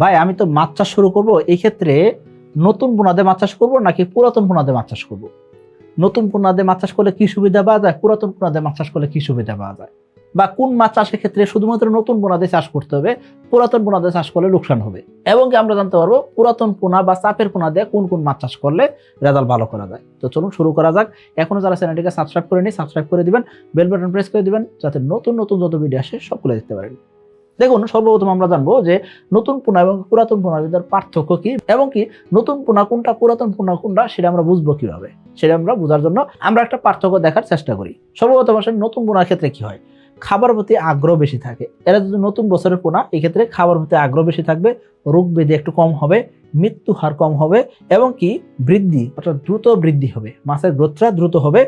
ভাই, আমি তো মাছ চাষ শুরু করব। এই ক্ষেত্রে নতুন পোনাতে মাছ চাষ করব নাকি পুরাতন পোনাতে মাছ চাষ করব? নতুন পোনাতে মাছ চাষ করলে কি সুবিধা পাওয়া যায়? পুরাতন পোনাতে মাছ চাষ করলে কি সুবিধা পাওয়া যায়? বা কোন মাছ চাষের ক্ষেত্রে শুধুমাত্র নতুন পোনাতে চাষ করতে হবে, পুরাতন পোনাতে চাষ করলে লোকসান হবে? এবং আমরা জানতে পারব পুরাতন পোনা বা চাপের পোনা দিয়ে কোন কোন মাছ চাষ করলে রেজাল্ট ভালো করা যায়? তো চলুন শুরু করা যাক। এখনও যারা চ্যানেলটিকে সাবস্ক্রাইব করে নি সাবস্ক্রাইব করে দিবেন, বেল বাটন প্রেস করে দিবেন, যাতে নতুন নতুন যত ভিডিও আসে সবগুলো দেখতে পারেন। দেখুন, সর্বপ্রথম আমরা জানব যে নতুন পোনা এবং পুরাতন পোনার ভিতর পার্থক্য কি এবং কি নতুন পোনা কোনটা, পুরাতন পোনা কোনটা সেটা আমরা বুঝব কীভাবে? সেটা আমরা বোঝার জন্য আমরা একটা পার্থক্য দেখার চেষ্টা করি। সর্বপ্রথম আসলে নতুন পোনার ক্ষেত্রে কি হয়? খাবার প্রতি আগ্রহ বেশি থাকে। এরা যদি নতুন বছরের পোনা, এক্ষেত্রে খাবার প্রতি আগ্রহ বেশি থাকবে, রোগ ব্যাধি একটু কম হবে, মৃত্যু হার কম হবে এবং কি বৃদ্ধি, অর্থাৎ দ্রুত বৃদ্ধি হবে, মাছের গ্রোথটা দ্রুত হবে,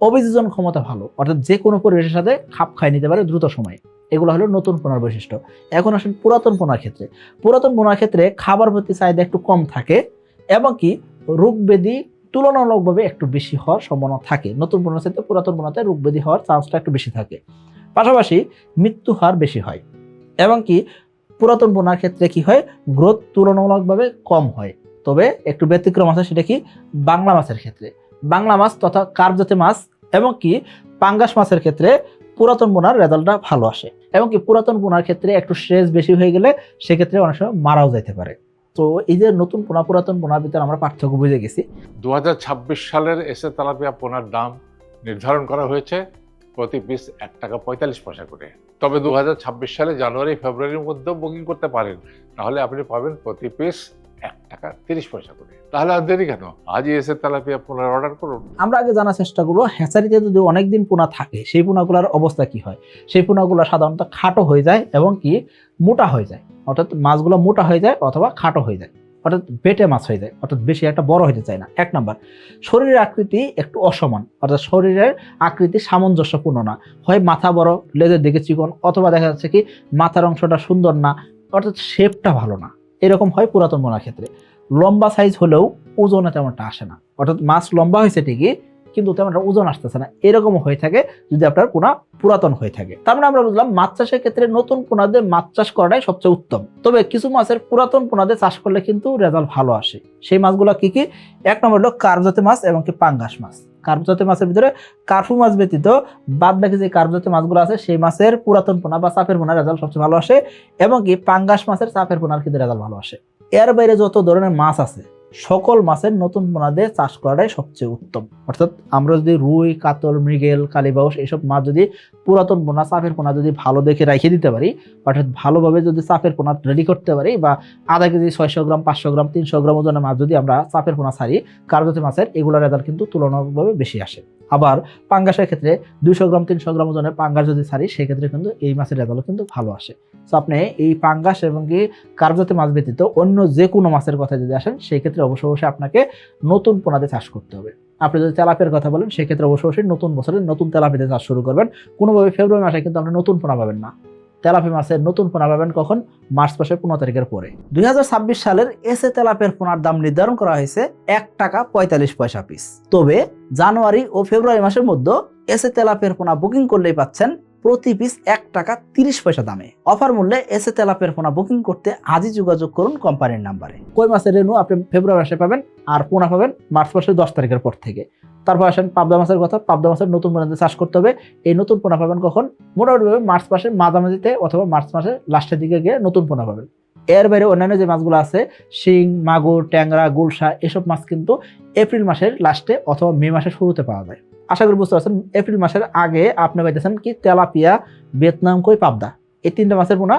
অভিযোজন ক্ষমতা ভালো, অর্থাৎ যে কোনো পরিবেশের সাথে খাপ খাই নিতে পারে দ্রুত সময়ে। এগুলো হলো নতুন পোনার বৈশিষ্ট্য। এখন আসেন পুরাতন পোনার ক্ষেত্রে। পুরাতন পোনার ক্ষেত্রে খাবার প্রতি চাহিদা একটু কম থাকে এবং কি রোগ ব্যাধি তুলনামূলকভাবে একটু বেশি হওয়ার সম্ভাবনা থাকে। নতুন পোনার ক্ষেত্রে পুরাতন পোনাতে রোগ ব্যাধি হওয়ার চান্সটা একটু বেশি থাকে। পাশাপাশি মৃত্যু হার বেশি হয় এবং কি পুরাতন পোনার ক্ষেত্রে কি হয়? গ্রোথ তুলনামূলকভাবে কম হয়। তবে একটু ব্যতিক্রম আছে সেটা কি? বাংলা মাছের ক্ষেত্রে। বাংলা মাছ তথা কার্প জাতীয় মাছ এবং কি পাঙ্গাস মাছের ক্ষেত্রে পুরাতন বোনার রেজাল্টটা ভালো আসে। এবং কি পুরাতন পোনার ক্ষেত্রে একটু স্ট্রেস বেশি হয়ে গেলে সেক্ষেত্রে অনেক সময় মারাও যাইতে পারে। তো এই যে নতুন পোনা, পুরাতন পোনার ভিতরে আমরা পার্থক্য বুঝে গেছি। দু হাজার ছাব্বিশ সালের এসে তালাপিয়া পোনার দাম নির্ধারণ করা হয়েছে প্রতি পিস এক টাকা পঁয়তাল্লিশ পয়সা করে। তবে দু হাজার ছাব্বিশ সালে জানুয়ারি, ফেব্রুয়ারির মধ্যেও বুকিং করতে পারেন। তাহলে আপনি পাবেন প্রতি পিস এক টাকা, তিরিশ পয়সা করে। তাহলে আর দেরি কেন? আজই এসে তেলাপিয়া পোনার অর্ডার করুন। আমরা আগে জানার চেষ্টা করব হ্যাচারিতে যদি অনেকদিন পোনা থাকে, সেই পোনাগুলোর অবস্থা কি হয়? সেই পোনাগুলো সাধারণত খাটো হয়ে যায় এবং কি মোটা হয়ে যায়। অর্থাৎ মাছগুলো মোটা হয়ে যায় অথবা খাটো হয়ে যায়। অর্থাৎ বেটে মাছ হয়ে যায়, অর্থাৎ বেশি একটা বড় হতে চায় না। এক নাম্বার, শরীরের আকৃতি একটু অসমান, অর্থাৎ শরীরের আকৃতি সামঞ্জস্যপূর্ণ না। হয় মাথা বড়, লেজের দিকে চিকন, অথবা দেখা যাচ্ছে কি মাথার অংশটা সুন্দর না, অর্থাৎ শেপটা ভালো না। এরকম হয় পুরাতন পোনার ক্ষেত্রে। লম্বা সাইজ হলেও ওজনে তেমনটা আসে না। অর্থাৎ মাছ লম্বা হয়েছে ঠিকই, কিন্তু তেমন একটা ওজন আসতেছে না। এরকম হয়ে থাকে যদি আপনার পোনা পুরাতন হয়ে থাকে। তার মানে আমরা বুঝলাম মাছ চাষের ক্ষেত্রে নতুন পোনাদের মাছ চাষ করাটাই সবচেয়ে উত্তম। তবে কিছু মাছের পুরাতন পোনাদের চাষ করলে কিন্তু রেজাল্ট ভালো আসে। সেই মাছগুলো কি কি? এক নম্বর হলো কার্প জাতীয় মাছ এবং কি পাঙ্গাস মাছ। কার্প জাতীয় মাছের ভিতরে কার্ফু মাছ ব্যতীত বাদ বাকি যে কার্প জাতীয় মাছগুলো আছে, সেই মাছের পুরাতন পোনা বা চাপের পোনার রেজাল্ট সবচেয়ে ভালো আসে এবং কি পাঙ্গাস মাছের চাপের পোনার কিন্তু রেজাল্ট ভালো আসে। এর বাইরে যত ধরনের মাছ আছে সকল মাছের নতুন পোনা দিয়ে চাষ করাটাই সবচেয়ে উত্তম। অর্থাৎ আমরা যদি রুই, কাতল, মৃগেল, কালীবাউস এইসব মাছ যদি পুরাতন পোনা চাপের পোনা যদি ভালো দেখে রেখে দিতে পারি, অর্থাৎ ভালোভাবে যদি চাপের পোনা রেডি করতে পারি বা আধা কেজি, ছয়শো গ্রাম, পাঁচশো গ্রাম, তিনশো গ্রাম ওজনের মাছ যদি আমরা চাপের পোনা ছাড়ি, কার্যতে মাছের এগুলোর রেজাল্ট কিন্তু তুলনামূলকভাবে বেশি আসে। আবার পাঙ্গাসের ক্ষেত্রে দুইশো গ্রাম, তিনশো গ্রাম ওজনের পাঙ্গাস যদি ছাড়ি, সেক্ষেত্রে কিন্তু এই মাছের রেজাল্ট কিন্তু ভালো আসে। তো আপনি এই পাঙ্গাস এবং কি কার্পজাতি মাছ ব্যতীত অন্য যে কোনো মাছের কথা যদি আসেন সেই ক্ষেত্রে অবশ্য অবশ্যই আপনাকে নতুন পোনাতে চাষ করতে হবে। আপনি যদি তেলাপের কথা বলেন, সেক্ষেত্রে অবশ্য অবশ্যই নতুন বছরের নতুন তেলাপিতে চাষ শুরু করবেন। কোনোভাবে ফেব্রুয়ারি মাসে কিন্তু আপনি নতুন পোনা পাবেন না। তেলাপি মাছের নতুন পোনা পাবেন কখন? মার্চ মাসের পনেরো তারিখের পরে। দুই হাজার ছাব্বিশ সালের এসে তেলাপের পোনার দাম নির্ধারণ করা হয়েছে এক টাকা পঁয়তাল্লিশ পয়সা পিস তবে জানুয়ারি ও ফেব্রুয়ারি মাসের মধ্যে এসে তেলাপের পোনা বুকিং করলেই পাচ্ছেন প্রতি পিস এক টাকা তিরিশ পয়সা দামে। অফার মূল্যে এসে তেলাপের পোনা বুকিং করতে আজই যোগাযোগ করুন কোম্পানির নাম্বারে কই মাসের রেনু আপনি ফেব্রুয়ারি মাসে পাবেন আর পোনা পাবেন মার্চ মাসের দশ তারিখের পর থেকে। তারপর আসেন পাবদা মাছের কথা, পাবদা মাছের নতুন পোনাতে চাষ করতে হবে। এই নতুন পোনা পাবেন কখন? মোটামুটিভাবে মার্চ মাসের মাঝামাঝিতে অথবা মার্চ মাসের লাস্টের দিকে গিয়ে নতুন পোনা পাবেন। এর বাইরে অন্যান্য যে মাছগুলো আছে, শিং, মাগুর, ট্যাংরা, গুলশা, এসব মাছ কিন্তু এপ্রিল মাসের লাস্টে অথবা মে মাসের শুরুতে পাওয়া যায়। আশা করি বুঝতে পারছেন, এপ্রিল মাসের আগে আপনি পাইতেছেন কি তেলাপিয়া, ভিয়েতনাম, কই পাবদা। এই তিনটা মাছের পোনা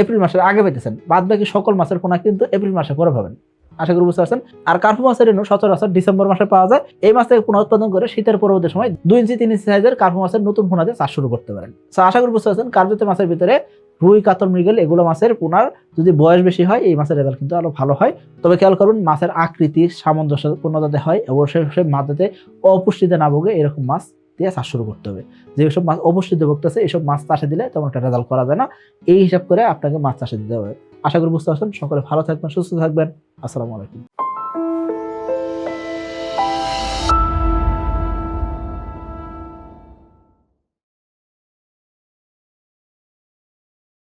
এপ্রিল মাসের আগে পাইতেছেন বাদ বাকি সকল মাছের পোনা কিন্তু এপ্রিল মাসে পরে পাবেন। আশা করি বুঝতে পারছেন, আর কার্পু মাছের রেণু সচরাচর ডিসেম্বর মাসে পাওয়া যায়, এই মাছ থেকে পোনা উৎপাদন করে শীতের পরবর্তী সময় দুই ইঞ্চি, তিন ইঞ্চি সাইজের কার্পু মাছের নতুন পোনাতে চাষ শুরু করতে পারেন। আশা করি বুঝতে পারছেন কার্পজাতীয় মাছের ভিতরে রুই, কাতল, মৃগেল এগুলো মাছের পুনার যদি বয়স বেশি হয়, এই মাছের রেজাল্ট কিন্তু আরও ভালো হয়। তবে খেয়াল করুন, মাছের আকৃতি সামঞ্জস্যপূর্ণ যাতে হয়, অবশ্যই অবশ্যই মাছ যাতে অপুষ্টিতে না ভোগে, এরকম মাছ দিয়ে চাষ শুরু করতে হবে। যে যেসব মাছ অপুষ্টিতে ভুগতেছে এইসব মাছ চাষে দিলে তেমন একটা রেজাল্ট করা যায় না। এই হিসাব করে আপনাকে মাছ চাষে দিতে হবে। আশা করি বুঝতে পারছেন। সকলে ভালো থাকবেন, সুস্থ থাকবেন। আসসালামু আলাইকুম।